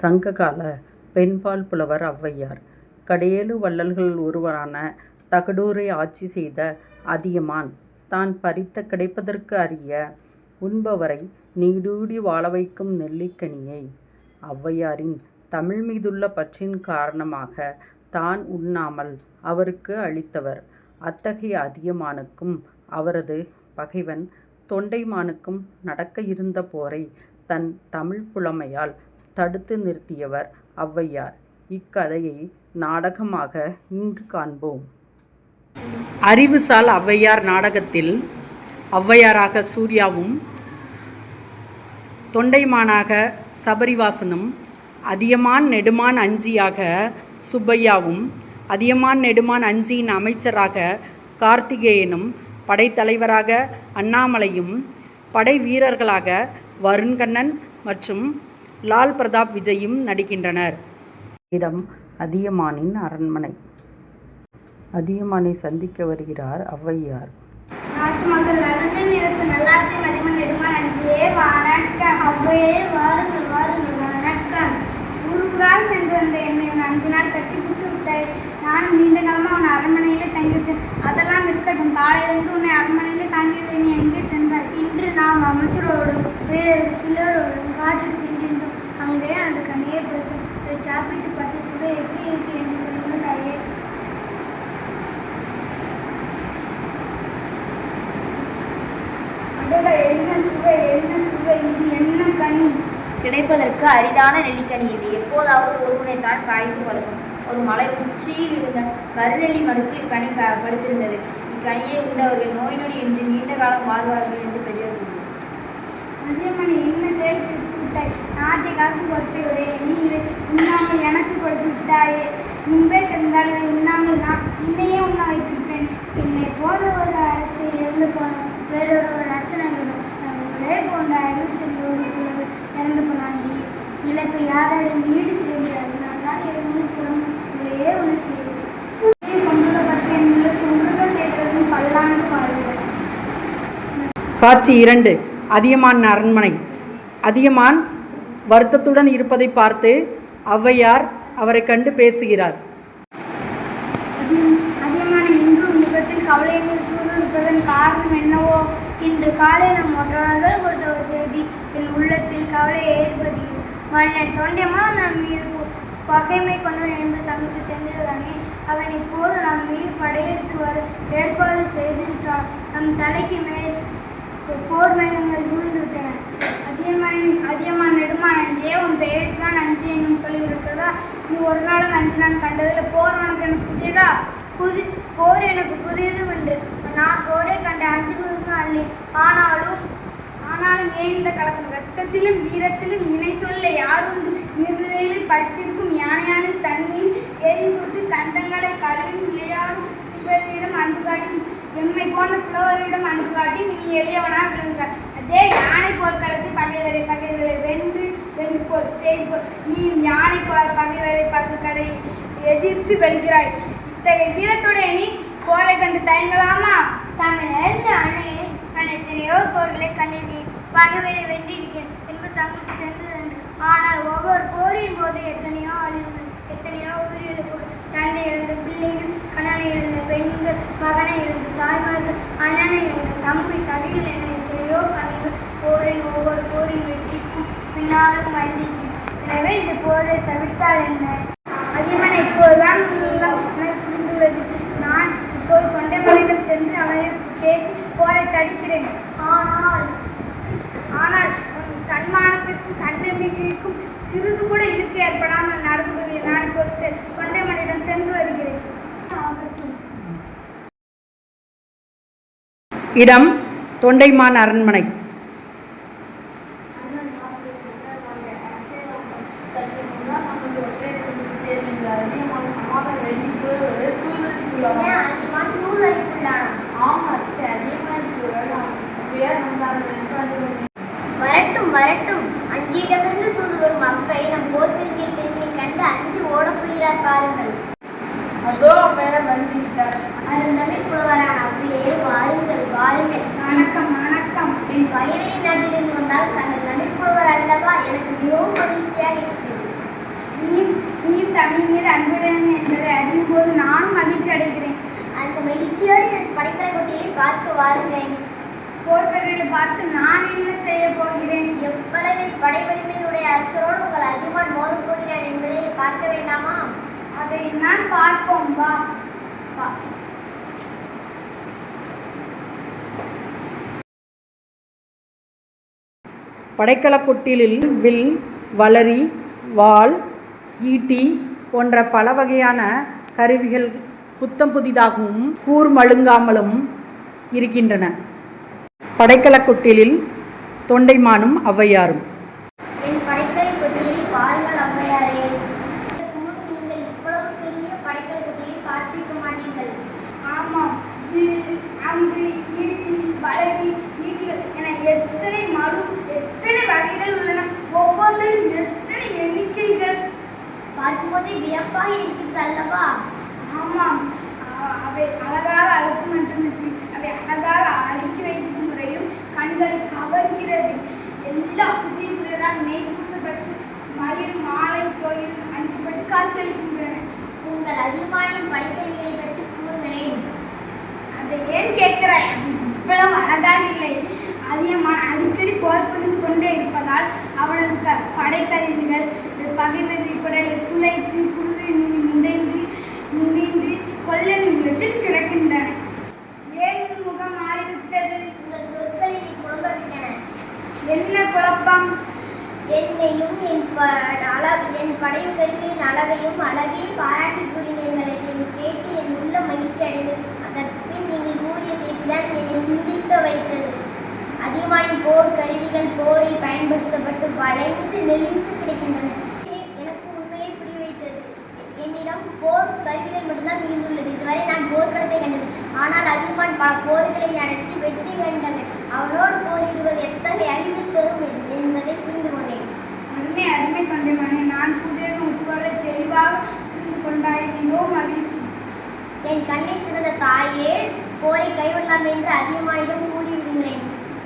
சங்ககால பெண்பால் புலவர் ஔவையார். கடையேழு வள்ளல்களில் ஒருவரான தகடூரை ஆட்சி செய்த அதியமான் தான் பறித்த கிடைப்பதற்கு அறிய உண்பவரை நீடூடி வாழ வைக்கும் நெல்லிக்கனியை ஔவையாரின் தமிழ் மீதுள்ள பற்றின் காரணமாக தான் உண்ணாமல் அவருக்கு அளித்தவர். அத்தகைய அதியமானுக்கும் அவரது பகைவன் தொண்டைமானுக்கும் நடக்க இருந்த போரை தன் தமிழ் புலமையால் தடுத்து நிறுத்தியவர் ஔவையார். இக்கதையை நாடகமாக இங்கு காண்போம். அறிவுசால் ஔவையார் நாடகத்தில் ஔவையாராக சூர்யாவும் தொண்டைமானாக சபரிவாசனும் அதியமான் நெடுமான் அஞ்சியாக சுப்பையாவும் அதியமான் நெடுமான் அஞ்சியின் அமைச்சராக கார்த்திகேயனும் படைத்தலைவராக அண்ணாமலையும் படை வீரர்களாக வருண்கண்ணன் மற்றும் லால் பிரதாப் விஜயும் நடிக்கின்றனர். இடம் அதியமானின் அரண்மனை. அதியமானை சந்திக்க வருகிறார் ஔவையார். நாட்டு மக்கள் நடுநிலை நிறுத்து நல்லாசை மதிமன் நெடுமான் அஞ்சியே வணக்கம் ஔவையே வாருங்கள் வாருங்கள் வணக்கம் ஊரூராக சென்று வந்த என்னை உன் அன்பினால் கட்டிப்புட்டு விட்டாய் நானும் நீண்ட காலமாக உன் அரண்மனையிலே தங்கிவிட்டேன் அதெல்லாம் இருக்கட்டும் காலையிலிருந்து உன்னை அரண்மனையிலே தாங்கிவிட்டு நீ எங்கே சென்றாய் இன்று நாம் அமைச்சரோடும் சுவை எப்படி இருக்கு என்று சொல்லுங்கள் தாயே. என்ன சுவை என்ன சுவை இது என்ன கனி? கிடைப்பதற்கு அரிதான நெல்லிக்கனி இது. எப்போதாவது ஒருமுனை தான் காய்த்து பழுக்கும் ஒரு மலை உச்சியில் இருந்த கருநெல்லி மரத்தில் இக்கனி க படுத்திருந்தது. இக்கனியை உண்டவர்கள் நோய் நொடி என்று நீண்ட காலம் வாழ்வார்கள் என்று பெரியவர் கூறினார். என்ன சேர்த்து நாட்டை காக்கும் பொறுப்பை உடைய நீ இதை உண்ணாமல் எனக்கு கொடுத்து முன்பே தந்தால் உண்ணாமல் நான் உன்னையே உண்ண வைத்திருப்பேன். என்னை போன்ற ஒரு அரசை இறந்து போன வேறொரு ஒரு அர்ச்சனைகளும் நம்மளே போன்ற அறிவு சென்ற ஒரு குழு இறந்து போனாண்டி இழப்பை யாரிடம் ஈடு செய்ய முடியாது. நான் தான் இறந்து புறம் உங்களையே ஒன்று செய்வேன். காட்சி இரண்டு. அதியமான் அரண்மனை. அதியமான் வருத்தத்துடன் இருப்பதை பார்த்து ஔவையார் அவரை கண்டு பேசுகிறார். அதியம்- அதியமான இன்று முகத்தில் கவலைகள் சூழ்ந்திருப்பதன் காரணம் என்னவோ? இன்று காலை நம் மற்றவர்கள் கொடுத்த ஒரு செய்தி. என் உள்ளத்தில் கவலையை ஏற்படுத்தியது. மன்னன் தொண்டைமா நம் மீது பகைமை கொண்டவன் என்று தங்களுக்கு தெரிந்ததுதானே? அவன் இப்போது நம் மீது படையெடுத்து வர ஏற்பாடு செய்துவிட்டான். நம் தலைக்கு மேல் போர் மேகங்கள் சூழ்ந்துவிட்டன அதியமான் அதியமான் நெடுமான் அஞ்சே உன் பெயர் தான் அஞ்சு என்னும் சொல்லி இருக்கிறதா நீ ஒரு நாளும் அஞ்சு நான் கண்டதில் போர் உனக்கு எனக்கு புதியதா? புதி போர் எனக்கு புதியது என்று. நான் போரே கண்ட அஞ்சு புதுசும் அல்ல ஆனாலும் ஆனாலும் ஏன் இந்த கலக்கம் ரத்தத்திலும் வீரத்திலும் இணை சொல்ல யாரும் உண்டு? நீர்நிலையில் படுத்திருக்கும் யானையான தண்ணீர் எரி கொடுத்து தந்தங்களை கழுவி விளையாடும் சிவரிடம் அன்பு காட்டி எம்மை போன்ற புலவரிடம் அன்பு காட்டி நீ எளியவனாக விளங்குகிறார். யானை போர்க்களத்தில் பகைவரை பகைவர்களை வென்று வென்று போர் செய்து போர் நீ யானை போர் பகைவரை பகைவரை எதிர்த்து வெல்கிறாய். இத்தகைய வீரத்துடைய நீ போரை கண்டு தயங்கலாமா? தமிழர்ந்த அணை நான் எத்தனையோ போர்களை கண்டிருக்கேன் பகைவரை வென்றிருக்கேன் என்பது தங்களுக்கு தெரிந்ததன்று. ஆனால் ஒவ்வொரு போரின் போது எத்தனையோ அழிவுகள் எத்தனையோ உயிரிழப்புகள் தந்தை இழந்த பிள்ளைகள் கணவனை இழந்த பெண் மகனை இழந்த தாய்மார்கள் அண்ணனை இழந்த தம்பி தகைகள் என எத்தனையோ கதைகள் போரின் ஒவ்வொரு போரின் வெற்றிக்கும் நாளும் வந்திருக்கிறது எனவே இது போதை தவிர்த்தால் என்ன? அதிகமான இப்போதுதான் புரிந்துள்ளது. நான் இப்போது தொண்டைமலையிடம் சென்று அவனை பேசி போரை தடுக்கிறேன். ஆனால் ஆனால் தன்மானத்திற்கும் தன்னம்பிக்கைக்கும் சிறிது கூட இருக்க ஏற்படாமல் நடந்தது நான் இப்போது செ- தொண்டைமலையிடம் சென்று வருகிறேன். ஆகட்டும். இடம் தொண்டைமான் அரண்மனை. அருந்தமிழ் புலவரான அவ்வையே வாருங்கள் வாருங்கள். வணக்கம் வணக்கம். என் பகைவரின் நாட்டிலிருந்து வந்தால் தங்கள் தமிழ் புலவர் அல்லவா எனக்கு மிகவும் மகிழ்ச்சியாக இருக்கிறது. கடவுள் மீது அன்புடன் என்பதை அறியும் போது நானும் மகிழ்ச்சி அடைகிறேன். அந்த மகிழ்ச்சியோடு எனக்கு படைக்கலை கொட்டியை பார்க்க வாருங்கள். பார்த்து நான் என்ன செய்ய போகிறேன்? எவ்வளவு படை வலிமையுடைய அரசரோடு உங்கள் அதிகமான் மோதப் போகிறார் என்பதை பார்க்க வேண்டாமா? அதை பார்ப்போம் வா. படைக்கலக்குட்டிலில் வில் வளரி வாள் ஈட்டி போன்ற பல வகையான கருவிகள் புத்தம் புதிதாகவும் கூர்மழுங்காமலும் இருக்கின்றன. படைக்கலக் கொட்டிலில் தொண்டைமானும் ஔவையாரும் என் படைக்கலை கொட்டியை பாருங்கள் ஔவையாரே இதற்கு முன் நீங்கள் இவ்வளவு பெரிய படைக்கலை கொட்டியை பார்த்திருக்க மாட்டீர்கள் ஆமாம் வில் அம்பு ஈட்டி வளரி ஈட்டிகள் என எத்தனை மறு எத்தனை வகைகள் உள்ளன ஒவ்வொன்றிலும் எத்தனை எண்ணிக்கைகள் பார்க்கும்போதே வியப்பாக இருக்கிறது அல்லவா ஆமாம் அவை அழகாக அழுக்கு மட்டுமின்றி அவை அழகாக அடுக்கி வைக்கும் முறையும் கண்களை கவர்கிறது. எல்லாம் புதிய புதியதாக நெய் பூசப்பட்டு மயில் மாலை தொழில் அனுப்பப்பட்டு காட்சியளிக்கின்றன. உங்கள் அதிகமானின் படைக்கருவிகளை பற்றி கூறுங்களேன். அதை ஏன் கேட்கிறாய்? இவ்வளவு அழகாக இல்லை. அதிகமான அடிக்கடி போர் புரிந்து கொண்டே இருப்பதால் அவனது படைக்கருவிகள் பகைவரை குடலை துளைத்து குருதி நுனி முடைந்து நுனிந்து கொல்லன் உள்ளத்தில் கிடக்கின்றன ஏன் முகம் மாறிவிட்டது? உங்கள் சொற்களில் நீ குழம்பவிட்டன என்ன குழப்பம்? என்னையும் என் ப அளவு என் படையின் கருவியின் அளவையும் அழகையும் பாராட்டி கூறினீர்கள். இதை கேட்டு என் உள்ள மகிழ்ச்சி அடைந்தது. அதற்கின் நீங்கள் கூறிய செய்திதான் என்னை சிந்திக்க வைத்தது. அதிகமான போர் கருவிகள் போரில் பயன்படுத்தப்பட்டு வளைந்து நெளிந்து கிடைக்கின்றன. போர் கருவிகள் மட்டும்தான் மிகுந்துள்ளது. இதுவரை நான் போர்க்களத்தை கண்டது. ஆனால் அதிகமான் பல போர்களை நடத்தி வெற்றி கண்டவன். அவனோடு போரிடுவது எத்தகைய அழிவு தரும் என்- என்பதை புரிந்து கொண்டேன் அருமை அருமை தொண்டைமணி நான் கூறிய உட்பொருளை தெளிவாக புரிந்து கொண்டாய் மிகவும் மகிழ்ச்சி. என் கண்ணை திறந்த தாயே போரை கைவிடலாம் என்று அதிகமானிடம் கூறிவிடுங்களேன்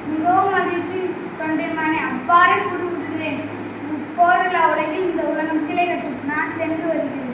மிகவும் மகிழ்ச்சி தொண்டைமானே அவ்வாறே கூறி விடுகிறேன் போரில் உலகில் இந்த உலகம் திலை கட்டும் நான் சென்று வருகிறேன்.